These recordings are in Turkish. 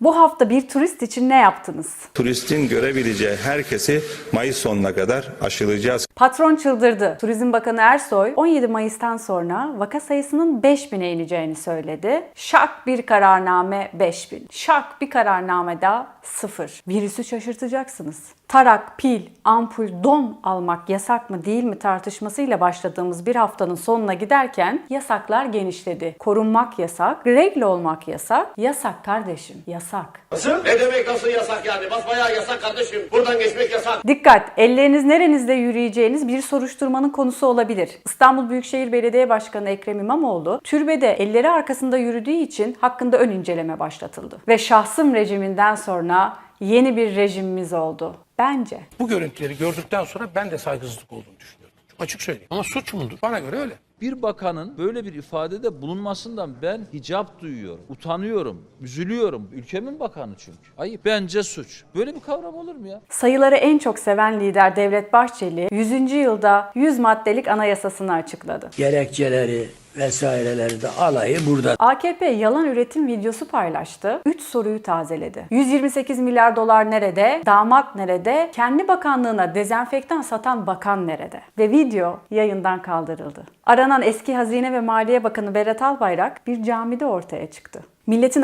Bu hafta bir turist için ne yaptınız? Turistin görebileceği herkesi Mayıs sonuna kadar aşılayacağız. Patron çıldırdı. Turizm Bakanı Ersoy 17 Mayıs'tan sonra vaka sayısının 5000'e ineceğini söyledi. Şak bir kararname 5000. Şak bir kararname daha 0. Virüsü şaşırtacaksınız. Tarak, pil, ampul, don almak yasak mı değil mi tartışmasıyla başladığımız bir haftanın sonuna giderken yasaklar genişledi. Korunmak yasak, regle olmak yasak. Yasak kardeşim, yasak. Nasıl? Ne demek nasıl yasak yani? Basbayağı yasak kardeşim. Buradan geçmek yasak. Dikkat! Elleriniz nerenizde yürüyeceğiniz bir soruşturmanın konusu olabilir. İstanbul Büyükşehir Belediye Başkanı Ekrem İmamoğlu, türbede elleri arkasında yürüdüğü için hakkında ön inceleme başlatıldı. Ve şahsım rejiminden sonra yeni bir rejimimiz oldu. Bence. Bu görüntüleri gördükten sonra ben de saygısızlık olduğunu düşünüyorum. Açık söyleyeyim. Ama suç mudur? Bana göre öyle. Bir bakanın böyle bir ifadede bulunmasından ben hicap duyuyorum, utanıyorum, üzülüyorum. Ülkemin bakanı çünkü. Ayıp. Bence suç. Böyle bir kavram olur mu ya? Sayıları en çok seven lider Devlet Bahçeli 100. yılda 100 maddelik anayasasını açıkladı. gerekçeleri vesaireleri de alayı burada. AKP yalan üretim videosu paylaştı. 3 soruyu tazeledi. 128 milyar dolar nerede? Damat nerede? Kendi bakanlığına dezenfektan satan bakan nerede? Ve video yayından kaldırıldı. Aranan eski Hazine ve Maliye Bakanı Berat Albayrak bir camide ortaya çıktı. Milletin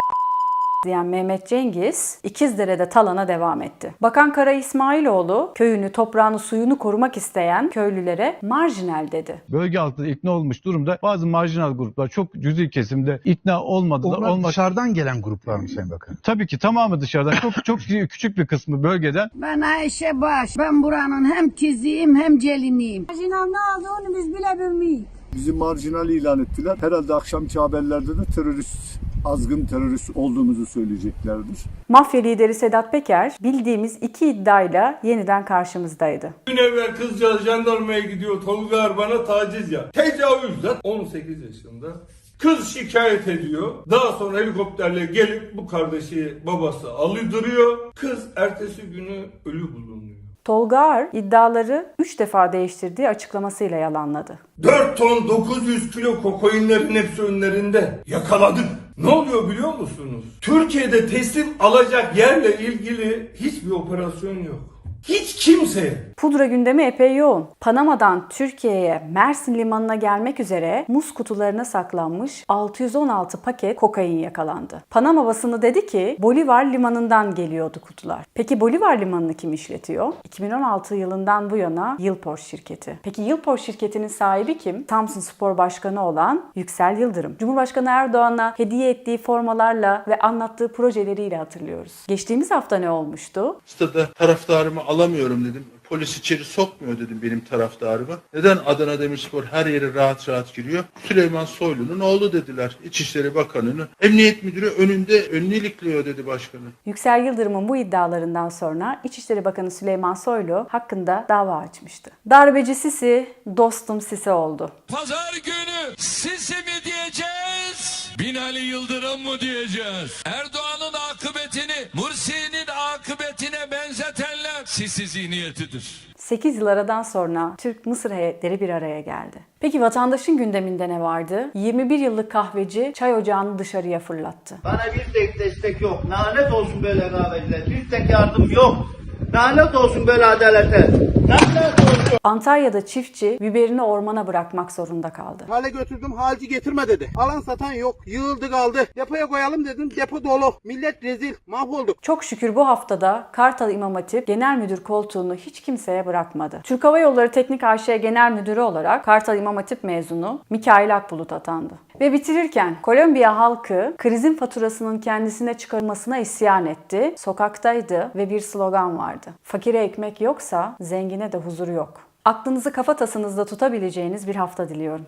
diyen Mehmet Cengiz İkizdere'de talana devam etti. Bakan Kara İsmailoğlu köyünü, toprağını, suyunu korumak isteyen köylülere marjinal dedi. bölge halkı ikna olmuş durumda. Bazı marjinal gruplar çok cüzi kesimde ikna olmadılar. Onlar Olma- dışarıdan gelen gruplar mı Sayın Bakan? Tabii ki tamamı dışarıdan. Çok çok küçük bir kısmı bölgeden. Ben Ayşe Baş. Ben buranın hem kızıyım hem geliniyim. Marjinal ne olduğunu biz bile bilmeyiz. Bizi marjinal ilan ettiler. Herhalde akşamki haberlerde de terörist, azgın terörist olduğumuzu söyleyeceklerdir. Mafya lideri Sedat Peker bildiğimiz iki iddiayla yeniden karşımızdaydı. Gün evvel kızcağız jandarmaya gidiyor. Tolga bana taciz ya. Tecavüzden 18 yaşında. Kız şikayet ediyor. Daha sonra helikopterle gelip bu kardeşi babası alıdırıyor. Kız ertesi günü ölü bulunuyor. Tolga Ağar iddiaları 3 defa değiştirdiği açıklamasıyla yalanladı. 4 ton 900 kilo kokainlerin hepsi önlerinde. Yakaladık. Ne oluyor biliyor musunuz? Türkiye'de teslim alacak yerle ilgili hiçbir operasyon yok. Hiç kimseye. Pudra gündemi epey yoğun. Panama'dan Türkiye'ye Mersin limanına gelmek üzere muz kutularına saklanmış 616 paket kokain yakalandı. Panama basını dedi ki Bolivar limanından geliyordu kutular. Peki Bolivar limanını kim işletiyor? 2016 yılından bu yana Yılpor şirketi. Peki Yılpor şirketinin sahibi kim? Samsun Spor Başkanı olan Yüksel Yıldırım. Cumhurbaşkanı Erdoğan'a hediye ettiği formalarla ve anlattığı projeleriyle hatırlıyoruz. Geçtiğimiz hafta ne olmuştu? Stada taraftarımı alamıyorum dedim. Polis içeri sokmuyor dedim benim taraftarımı. Neden Adana Demirspor her yere rahat rahat giriyor? Süleyman Soylu'nun oğlu dediler. İçişleri Bakanı'nın. Emniyet Müdürü önünde önünü ilikliyor dedi başkanı. Yüksel Yıldırım'ın bu iddialarından sonra İçişleri Bakanı Süleyman Soylu hakkında dava açmıştı. Darbeci Sisi, dostum Sisi oldu. Pazar günü Sisi mi diyeceğiz? Binali Yıldırım mı diyeceğiz? Erdoğan'ın akıbetini Mursi'nin akıbetine benzetenler Sisi zihniyetidir. 8 yıl aradan sonra Türk-Mısır heyetleri bir araya geldi. Peki vatandaşın gündeminde ne vardı? 21 yıllık kahveci çay ocağını dışarıya fırlattı. Bana bir tek destek yok. Lanet olsun böyle kahveciler. Bir tek yardım yok. Lanet olsun böyle adalete. Lanet olsun. Antalya'da çiftçi biberini ormana bırakmak zorunda kaldı. Hale götürdüm halci getirme dedi. Alan satan yok. Yığıldı kaldı. Depoya koyalım dedim. Depo dolu. Millet rezil. Mahvolduk. Çok şükür bu haftada Kartal İmam Hatip Genel Müdür koltuğunu hiç kimseye bırakmadı. Türk Hava Yolları Teknik AŞ Genel Müdürü olarak Kartal İmam Hatip mezunu Mikail Akbulut atandı. Ve bitirirken Kolombiya halkı krizin faturasının kendisine çıkarılmasına isyan etti, sokaktaydı ve bir slogan vardı. Fakire ekmek yoksa zengine de huzur yok. Aklınızı kafatasınızda tutabileceğiniz bir hafta diliyorum.